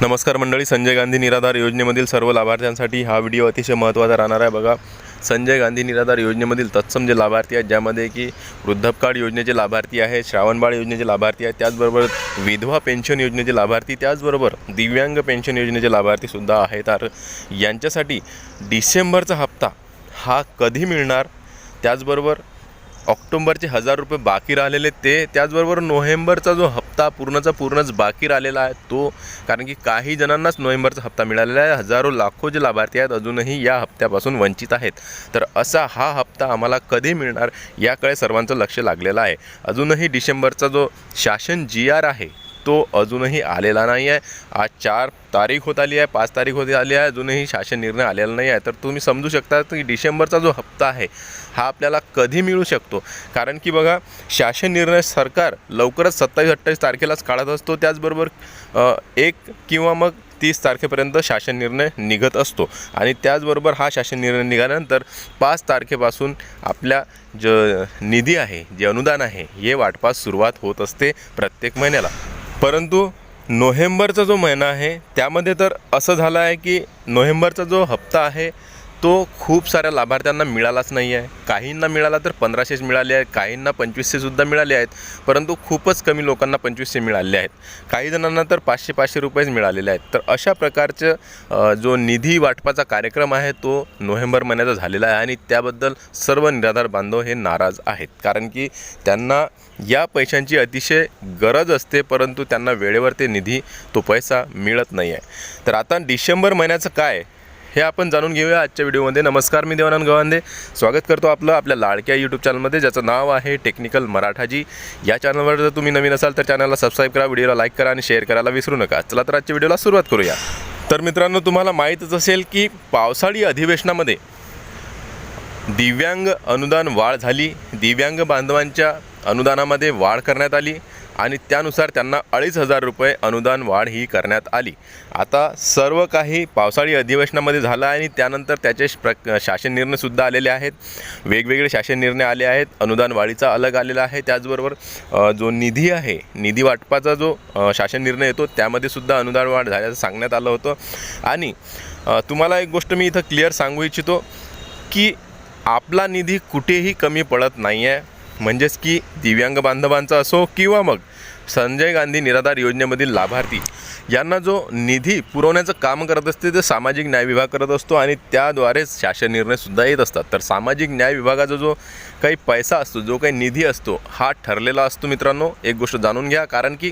नमस्कार मंडळी संजय गांधी निराधार योजनेमधील सर्व लाभार्थ्यांसाठी हा व्हिडिओ अतिशय महत्त्वाचा राहणार आहे. बघा संजय गांधी निराधार योजनेमधील तत्सम जे लाभार्थी आहेत ज्यामध्ये की वृद्धपकाळ योजनेचे लाभार्थी आहेत श्रावणबाळ योजनेचे लाभार्थी आहेत त्याचबरोबर विधवा पेन्शन योजनेचे लाभार्थी त्याचबरोबर दिव्यांग पेन्शन योजनेचे लाभार्थीसुद्धा आहेत. तर यांच्यासाठी डिसेंबरचा हप्ता हा कधी मिळणार? त्याचबरोबर ऑक्टोंबरचे हजार रुपये बाकी राहिलेले ते त्याचबरोबर नोव्हेंबरचा जो हप्ता पूर्णचा पूर्णच बाकी राहिलेला आहे तो कारण की काही जणांनाच नोव्हेंबरचा हप्ता मिळालेला आहे. हजारो लाखो जे लाभार्थी आहेत अजूनही या हप्त्यापासून वंचित आहेत. तर असा हा हप्ता आम्हाला कधी मिळणार याकडे सर्वांचं लक्ष लागलेलं आहे. अजूनही डिसेंबरचा जो शासन जी आर आहे तो अजूनही आलेला नाही आहे. आज चार तारीख होत आली आहे पाच तारीख होत आली आहे. अजूनही शासन निर्णय आलेला नाही आहे. तर तुम्ही समजू शकता की डिसेंबरचा जो हप्ता आहे हा आपल्याला कधी मिळू शकतो? कारण की बघा शासन निर्णय सरकार लवकरच सत्तावीस अठ्ठावीस तारखेलाच काढत असतो. त्याचबरोबर एक किंवा मग तीस तारखेपर्यंत शासन निर्णय निघत असतो. आणि त्याचबरोबर हा शासन निर्णय निघाल्यानंतर पाच तारखेपासून आपल्या ज निधी आहे जे अनुदान आहे हे वाटपास सुरुवात होत असते प्रत्येक महिन्याला. परंतु नोव्हेंबरचा जो महिना आहे त्यामध्ये तर असं झालं आहे की नोव्हेंबरचा जो हप्ता आहे तो खूप साऱ्या लाभार्थ्यांना मिळालाच नाही आहे. काहींना मिळाला तर पंधराशेच मिळाले आहेत काहींना पंचवीसशेसुद्धा मिळाले आहेत परंतु खूपच कमी लोकांना पंचवीसशे मिळाले आहेत. काही जणांना तर पाचशे पाचशे रुपयेच मिळालेले आहेत. तर अशा प्रकारचं जो निधी वाटपाचा कार्यक्रम आहे तो नोव्हेंबर महिन्याचा झालेला आहे आणि त्याबद्दल सर्व निराधार बांधव हे नाराज आहेत. कारण की त्यांना या पैशांची अतिशय गरज असते परंतु त्यांना वेळेवर ते निधी तो पैसा मिळत नाही आहे. तर आता डिसेंबर महिन्याचं काय? हे आपण जाणून घेऊया आजच्या व्हिडिओमध्ये. नमस्कार मी देवानंद गवांदे. स्वागत करतो आपलं आपल्या लाडक्या यूट्यूब चॅनलमध्ये ज्याचं नाव आहे टेक्निकल मराठाजी. या चॅनलवर जर तुम्ही नवीन असाल तर चॅनलला सबस्क्राईब करा व्हिडिओला लाईक करा आणि शेअर करायला विसरू नका. चला तर आजच्या व्हिडिओला सुरुवात करूया. तर मित्रांनो तुम्हाला माहीतच असेल की पावसाळी अधिवेशनामध्ये दिव्यांग अनुदान वाढ झाली. दिव्यांग बांधवांच्या अनुदानामध्ये वाढ करण्यात आली. आणि त्यानुसार त्यांना अडीच हजार रुपये अनुदान वाढ ही करण्यात आली. आता सर्व काही पावसाळी अधिवेशनामध्ये झालं आहे आणि त्यानंतर त्याचे श- प्र शासन निर्णयसुद्धा आलेले आहेत. वेगवेगळे शासन निर्णय आले आहेत. अनुदान वाढीचा अलग आलेला आहे. त्याचबरोबर जो निधी आहे निधी वाटपाचा जो शासन निर्णय येतो त्यामध्ये सुद्धा अनुदान वाढ झाल्याचं सांगण्यात आलं होतं. आणि तुम्हाला एक गोष्ट मी इथं क्लिअर सांगू इच्छितो की आपला निधी कुठेही कमी पडत नाही आहे म्हणजेच की दिव्यांग बांधवांचा असो किंवा मग संजय गांधी निराधार योजनेमधील लाभार्थी यांना जो निधी पुरवण्याचं काम करत असते ते सामाजिक न्याय विभाग करत असतो आणि त्याद्वारेच शासन निर्णयसुद्धा येत असतात. तर सामाजिक न्याय विभागाचा जो काही पैसा असतो जो काही निधी असतो हा ठरलेला असतो मित्रांनो. एक गोष्ट जाणून घ्या कारण की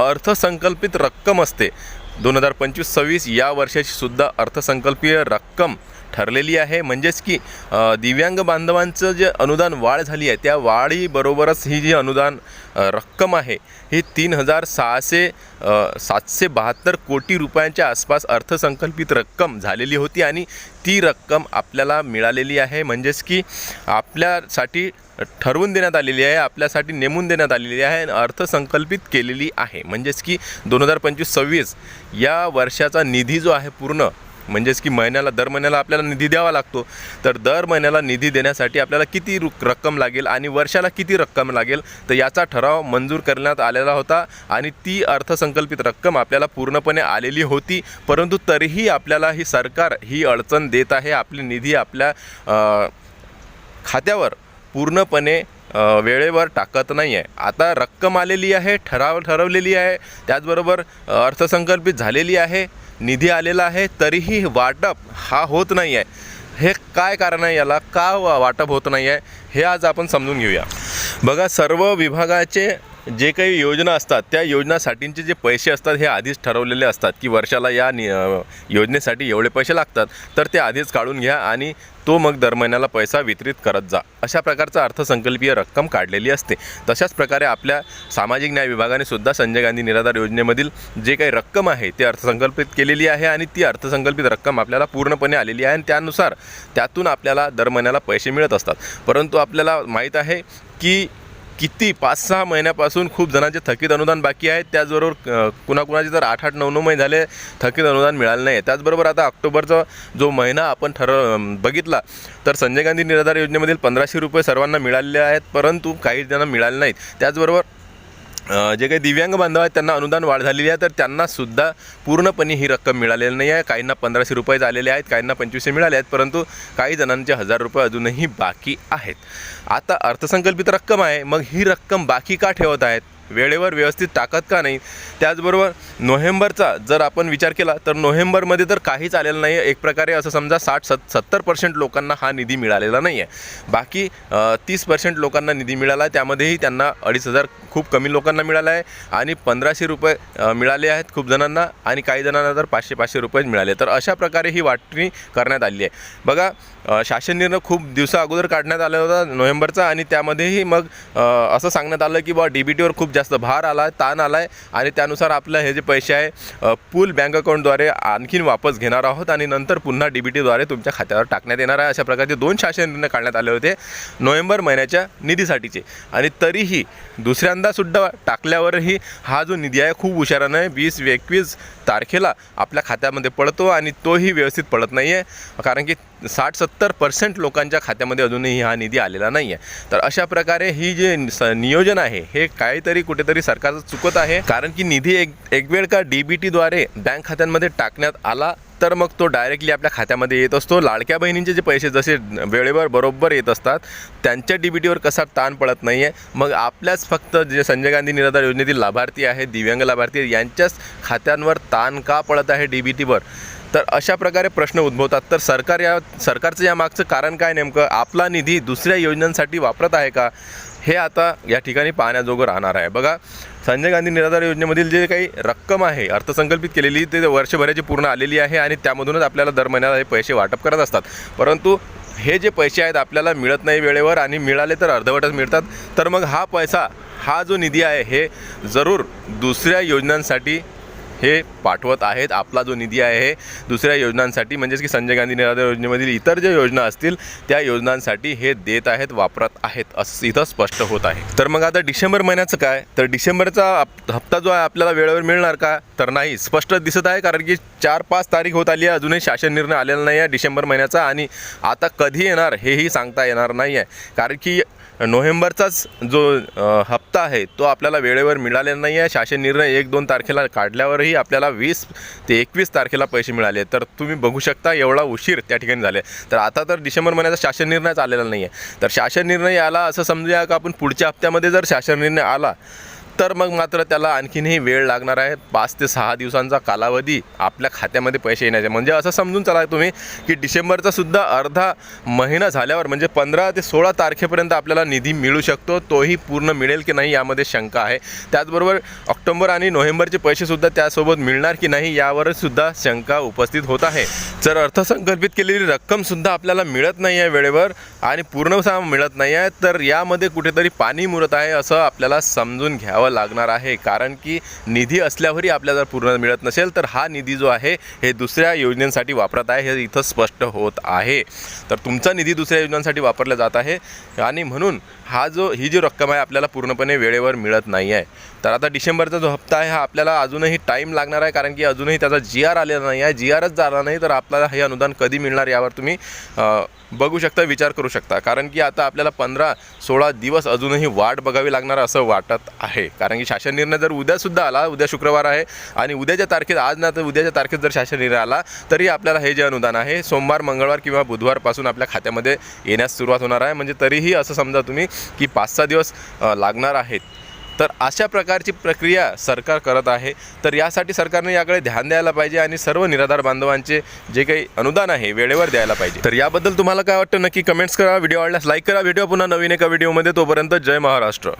अर्थसंकल्पित रक्कम असते. दोन हजार पंचवीस सव्वीस या वर्षाची सुद्धा अर्थसंकल्पीय रक्कम ठरलेली आहे. म्हणजेच की दिव्यांग बांधवांचं जे अनुदान वाढ झाली आहे त्या वाढीबरोबरच ही जी अनुदान रक्कम आहे ही तीन हजार सहाशे सातशे बहात्तर कोटी रुपयांच्या आसपास अर्थसंकल्पित रक्कम झालेली होती आणि ती रक्कम आपल्याला मिळालेली आहे. म्हणजेच की आपल्यासाठी ठरवून देण्यात आलेली आहे आपल्यासाठी नेमून देण्यात आलेली आहे आणि अर्थसंकल्पित केलेली आहे. म्हणजेच की दोन हजार पंचवीस सव्वीस या वर्षाचा निधी जो आहे पूर्ण म्हणजेच की महिन्याला दर महिन्याला आपल्याला निधी द्यावा लागतो. तर दर महिन्याला निधी देण्यासाठी आपल्याला किती रु रक्कम लागेल आणि वर्षाला किती रक्कम लागेल तर याचा ठराव मंजूर करण्यात आलेला होता आणि ती अर्थसंकल्पित रक्कम आपल्याला पूर्णपणे आलेली होती परंतु तरीही आपल्याला ही सरकार ही अडचण देत आहे. आपली निधी आपल्या खात्यावर पूर्णपणे वेळेवर टाकत नाही आहे आता रक्कम आलेली आहे ठराव ठरवलेली आहे त्याचबरोबर अर्थसंकल्पित झालेली आहे. निधी आलेला आहे तरीही वाटप हा होत नाही आहे हे काय कारण आहे याला? का वा- वाटप होत नाही आहे हे आज आपण समजून घेऊया. बघा सर्व विभागाचे जे काही योजना असतात त्या योजनासाठींचे जे पैसे असतात हे आधीच ठरवलेले असतात की वर्षाला या नि योजनेसाठी एवढे पैसे लागतात तर ते आधीच काढून घ्या आणि तो मग दर महिन्याला पैसा वितरित करत जा. अशा प्रकारचा अर्थसंकल्पीय रक्कम काढलेली असते. तशाच प्रकारे आपल्या सामाजिक न्याय विभागाने सुद्धा संजय गांधी निराधार योजनेमधील जे काही रक्कम आहे ते अर्थसंकल्पित केलेली आहे आणि ती अर्थसंकल्पित रक्कम आपल्याला पूर्णपणे आलेली आहे आणि त्यानुसार त्यातून आपल्याला दर महिन्याला पैसे मिळत असतात. परंतु आपल्याला माहीत आहे की किती? पाच सहा महिन्यापासून खूप जणांचे थकीत अनुदान बाकी आहेत त्याचबरोबर कुणाकुणाचे तर आठ आठ नऊ नऊ महिने झाले थकीत अनुदान मिळालं नाही आहे त्याचबरोबर आता ऑक्टोबरचा जो महिना आपण ठरव बघितला तर संजय गांधी निराधार योजनेमधील पंधराशे रुपये सर्वांना मिळालेले आहेत परंतु काही जणांना मिळाले नाहीत. त्याचबरोबर जे काही दिव्यांग बांधव आहेत त्यांना अनुदान वाढ झालेली आहे तर त्यांनासुद्धा पूर्णपणे ही रक्कम मिळालेली नाही आहे. काहींना पंधराशे रुपये झालेले आहेत काहींना पंचवीसशे मिळाले आहेत परंतु काही जणांचे हजार रुपये अजूनही बाकी आहेत. आता अर्थसंकल्पित रक्कम आहे मग ही रक्कम बाकी का ठेवत आहेत? वेळेवर व्यवस्थित टाकत का नाही? त्याचबरोबर नोव्हेंबरचा जर आपण विचार केला तर नोव्हेंबरमध्ये तर काहीच आलेलं नाही आहे एक प्रकारे असं समजा साठ सत सत्तर पर्सेंट लोकांना हा निधी मिळालेला नाही आहे बाकी तीस पर्सेंट लोकांना निधी मिळाला आहे त्यामध्येही त्यांना अडीच हजार खूप कमी लोकांना मिळाला आहे आणि पंधराशे रुपये मिळाले आहेत खूप जणांना आणि काही जणांना तर पाचशे पाचशे रुपयेच मिळाले. तर अशा प्रकारे ही वाटणी करण्यात आली आहे. बघा शासन निर्णय खूप दिवसा अगोदर काढण्यात आला होता नोव्हेंबरचा आणि त्यामध्येही मग असं सांगण्यात आलं की बा डी बी टीवर खूप जास्त भार आला आहे ताण आला आहे आणि त्यानुसार आपलं हे जे पैसे आहे पूल बँक अकाउंटद्वारे आणखीन वापस घेणार आहोत आणि नंतर पुन्हा डी बी टीद्वारे तुमच्या खात्यावर टाकण्यात येणार आहे. अशा प्रकारचे दोन शासन निर्णय काढण्यात आले होते नोव्हेंबर महिन्याच्या निधीसाठीचे. आणि तरीही दुसऱ्यांदासुद्धा टाकल्यावरही हा जो निधी आहे खूप हुशारानं वीस एकवीस तारखेला आपल्या खात्यामध्ये पडतो आणि तोही व्यवस्थित पडत नाही आहे कारण की साठ सत्तर पर्सेंट लोकांच्या खात्यामध्ये अजूनही हा निधी आलेला नाही आहे तर अशा प्रकारे ही जे स- नियोजन आहे हे काहीतरी कुठेतरी सरकारचं चुकत आहे. कारण की निधी एक एक वेळ का डी बी टी द्वारे बँक खात्यांमध्ये टाकण्यात आला तर मग तो डायरेक्टली आपल्या खात्यामध्ये येत असतो लाडक्या बहिणींचे जे पैसे जसे वेळेवर बरोबर येत असतात त्यांच्या डी बी टीवर कसा ताण पडत नाही आहे मग आपल्याच फक्त जे संजय गांधी निराधार योजनेतील लाभार्थी आहेत दिव्यांग लाभार्थी आहेत यांच्याच खात्यांवर ताण का पडत आहे डी बी टीवर तर अशा प्रकारे प्रश्न उद्भवतात तर सरकार या सरकारचं या मागचं कारण काय नेमकं आपला निधी दुसऱ्या योजनांसाठी वापरत आहे का हे आता या ठिकाणी पाहण्याजोगं राहणार आहे. बघा संजय गांधी निराधार योजनेमधील जे काही रक्कम आहे अर्थसंकल्पित केलेली ते वर्षभराची पूर्ण आलेली आहे आणि त्यामधूनच आपल्याला दर महिन्याला हे पैसे वाटप करत असतात. परंतु हे जे पैसे आहेत आपल्याला मिळत नाही वेळेवर आणि मिळाले तर अर्धवटच मिळतात. तर मग हा पैसा हा जो निधी आहे हे जरूर दुसऱ्या योजनांसाठी हे पाठवत आहेत. आपला जो निधी आहे दुसऱ्या योजनांसाठी म्हणजेच की संजय गांधी निराधार योजनेमधील इतर ज्या योजना असतील त्या योजनांसाठी हे देत आहेत वापरत आहेत असं इथं स्पष्ट होत आहे. तर मग आता डिसेंबर महिन्याचं काय? तर डिसेंबरचा आप- हप्ता जो आहे आपल्याला वेळेवर मिळणार का? तर नाही स्पष्ट दिसत आहे कारण की चार पाच तारीख होत आली आहे अजूनही शासन निर्णय आलेला नाही आहे डिसेंबर महिन्याचा आणि आता कधी येणार हेही सांगता येणार नाही आहे कारण की नोव्हेंबरचाच जो हप्ता आहे तो आपल्याला वेळेवर मिळालेला नाही आहे शासन निर्णय एक दोन तारखेला काढल्यावरही आपल्याला वीस ते एकवीस तारखेला पैसे मिळाले. तर तुम्ही बघू शकता एवढा उशीर त्या ठिकाणी झाले. तर आता तर डिसेंबर महिन्याचा शासन निर्णयच आलेला नाही आहे तर शासन निर्णय आला असं समजूया का? आपण पुढच्या हप्त्यामध्ये जर शासन निर्णय आला तर मग मात्र त्याला आणखीनही वेळ लागणार आहे. पाच ते सहा दिवसांचा कालावधी आपल्या खात्यामध्ये पैसे येण्याचे. म्हणजे असं समजून चला तुम्ही की डिसेंबरचा सुद्धा अर्धा महिना झाल्यावर म्हणजे पंधरा ते सोळा तारखेपर्यंत आपल्याला निधी मिळू शकतो. तोही पूर्ण मिळेल की नाही यामध्ये शंका आहे. त्याचबरोबर ऑक्टोबर आणि नोव्हेंबरचे पैसेसुद्धा त्यासोबत मिळणार की नाही यावर सुद्धा शंका उपस्थित होत आहे. जर अर्थसंकल्पित केलेली रक्कमसुद्धा आपल्याला मिळत नाही आहे वेळेवर आणि पूर्णतः मिळत नाही आहे तर यामध्ये कुठेतरी पाणी मुरत आहे असं आपल्याला समजून घ्यावं लागणार आहे. कारण की निधी असल्यावरही आपल्याला जर पूर्ण मिळत नसेल तर हा निधी जो आहे हे दुसऱ्या योजनेसाठी वापरत आहे हे इथं स्पष्ट होत आहे. तर तुमचा निधी दुसऱ्या योजनांसाठी वापरला जात आहे. आणि म्हणून हा जो ही जी रक्कम आहे आपल्याला पूर्णपणे वेळेवर मिळत नाही आहे. तर आता डिसेंबरचा जो हप्ता आहे हा आपल्याला अजूनही टाईम लागणार आहे कारण की अजूनही त्याचा जी आर आलेला नाही आहे. जी आरच झाला नाही तर आपल्याला हे अनुदान कधी मिळणार यावर तुम्ही बघू शकता विचार करू शकता. कारण की आता आपल्याला पंधरा सोळा दिवस अजूनही वाट बघावी लागणार असं वाटत आहे. कारण की शासन निर्णय जर उद्यासुद्धा आला उद्या शुक्रवार आहे आणि उद्याच्या तारखेत आज ना तर उद्याच्या तारखेत जर शासन निर्णय आला तरी आपल्याला हे जे अनुदान आहे सोमवार मंगळवार किंवा बुधवारपासून आपल्या खात्यामध्ये येण्यास सुरुवात होणार आहे. म्हणजे तरीही असं समजा तुम्ही की पाच सहा दिवस लागणार आहेत. तर अशा प्रकारची प्रक्रिया सरकार करत आहे. तर यासाठी सरकारने याकडे ध्यान द्यायला पाहिजे आणि सर्व निराधार बांधवांचे जे काही अनुदान आहे वेळेवर द्यायला पाहिजे. तर याबद्दल तुम्हाला काय वाटतं? नक्की कमेंट्स करा. व्हिडिओ आवडल्यास लाईक करा. व्हिडिओ पुन्हा नवीन एका व्हिडिओमध्ये तोपर्यंत जय महाराष्ट्र.